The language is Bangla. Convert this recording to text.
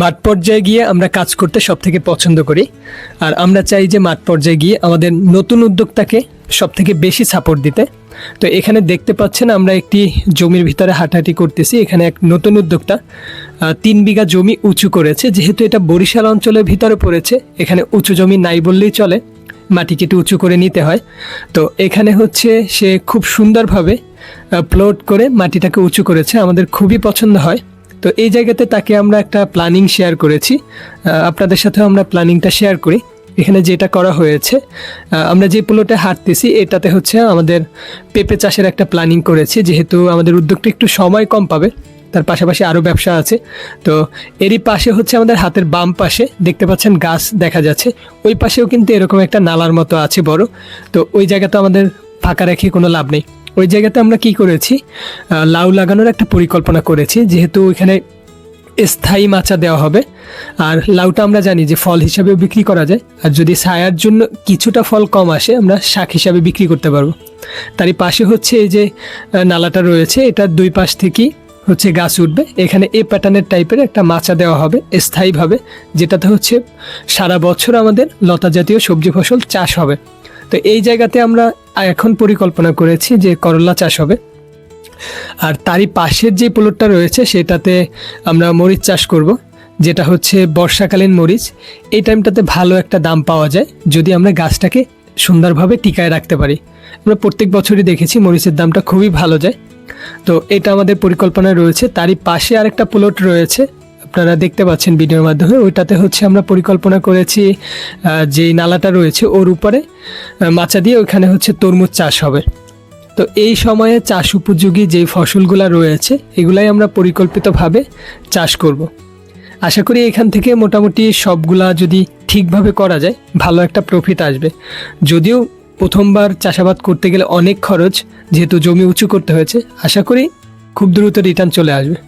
মাঠ পর্যায়ে গিয়ে আমরা কাজ করতে সব থেকে পছন্দ করি। আর আমরা চাই যে মাঠ পর্যায়ে গিয়ে আমাদের নতুন উদ্যোক্তাকে সব থেকে বেশি সাপোর্ট দিতে। তো এখানে দেখতে পাচ্ছেন আমরা একটি জমির ভিতরে হাঁটাহাঁটি করতেছি। এখানে এক নতুন উদ্যোক্তা তিন বিঘা জমি উঁচু করেছে। যেহেতু এটা বরিশাল অঞ্চলের ভিতরে পড়েছে, এখানে উঁচু জমি নাই বললেই চলে। মাটি কেটে উঁচু করে নিতে হয়। তো এখানে হচ্ছে সে খুব সুন্দরভাবে প্লট করে মাটিটাকে উঁচু করেছে। আমাদের খুবই পছন্দ হয়। তো এই জায়গাতে তাকে আমরা একটা প্ল্যানিং শেয়ার করেছি। আপনাদের সাথেও আমরা প্ল্যানিংটা শেয়ার করি। এখানে যেটা করা হয়েছে আমরা যে প্লটে হাঁটতেছি, এটাতে হচ্ছে আমাদের পেঁপে চাষের একটা প্ল্যানিং করেছি, যেহেতু আমাদের উদ্যোগটা একটু সময় কম পাবে, তার পাশাপাশি আরও ব্যবসা আছে। তো এরই পাশে হচ্ছে আমাদের হাতের বাম পাশে, দেখতে পাচ্ছেন গাছ দেখা যাচ্ছে, ওই পাশেও কিন্তু এরকম একটা নালার মতো আছে বড়। তো ওই জায়গাতে আমাদের ফাঁকা রেখে কোনো লাভ নেই। ওই জায়গাতে আমরা কি করেছি? লাউ লাগানোর একটা পরিকল্পনা করেছি, যেহেতু ওইখানে স্থায়ী মাচা দেওয়া হবে। আর লাউটা আমরা জানি যে ফল হিসাবেও বিক্রি করা যায়। আর যদি ছায়ার জন্য কিছুটা ফল কম আসে, আমরা শাক হিসাবে বিক্রি করতে পারব। তারই পাশে হচ্ছে এই যে নালাটা রয়েছে এটার দুই পাশ থেকেই হচ্ছে গাছ উঠবে। এখানে এ প্যাটার্নের টাইপের একটা মাচা দেওয়া হবে, স্থায়ীভাবে, যেটাতে হচ্ছে সারা বছর আমাদের লতা জাতীয় সবজি ফসল চাষ হবে। তো এই জায়গাতে আমরা এখন পরিকল্পনা করেছি যে করলা চাষ হবে। আর তারই পাশের যে প্লটটা রয়েছে, সেটাতে আমরা মরিচ চাষ করব, যেটা হচ্ছে বর্ষাকালীন মরিচ। এই টাইমটাতে ভালো একটা দাম পাওয়া যায়, যদি আমরা গাছটাকে সুন্দরভাবে টিকায় রাখতে পারি। আমরা প্রত্যেক বছরই দেখেছি মরিচের দামটা খুবই ভালো যায়। তো এটা আমাদের পরিকল্পনায় রয়েছে। তারই পাশে আরেকটা প্লট রয়েছে আপনারা দেখতে পাচ্ছেন ভিডিওর মাধ্যমে, ওইটাতে হচ্ছে আমরা পরিকল্পনা করেছি যে নালাটা রয়েছে ওর উপরে মাচা দিয়ে ওইখানে হচ্ছে তরমুজ চাষ হবে। তো এই সময়ে চাষ উপযোগী যে ফসলগুলো রয়েছে, এগুলাই আমরা পরিকল্পিতভাবে চাষ করব। আশা করি এখান থেকে মোটামুটি সবগুলা যদি ঠিকভাবে করা যায়, ভালো একটা প্রফিট আসবে। যদিও প্রথমবার চাষাবাদ করতে গেলে অনেক খরচ, যেহেতু জমি উঁচু করতে হয়েছে, আশা করি খুব দ্রুত রিটার্ন চলে আসবে।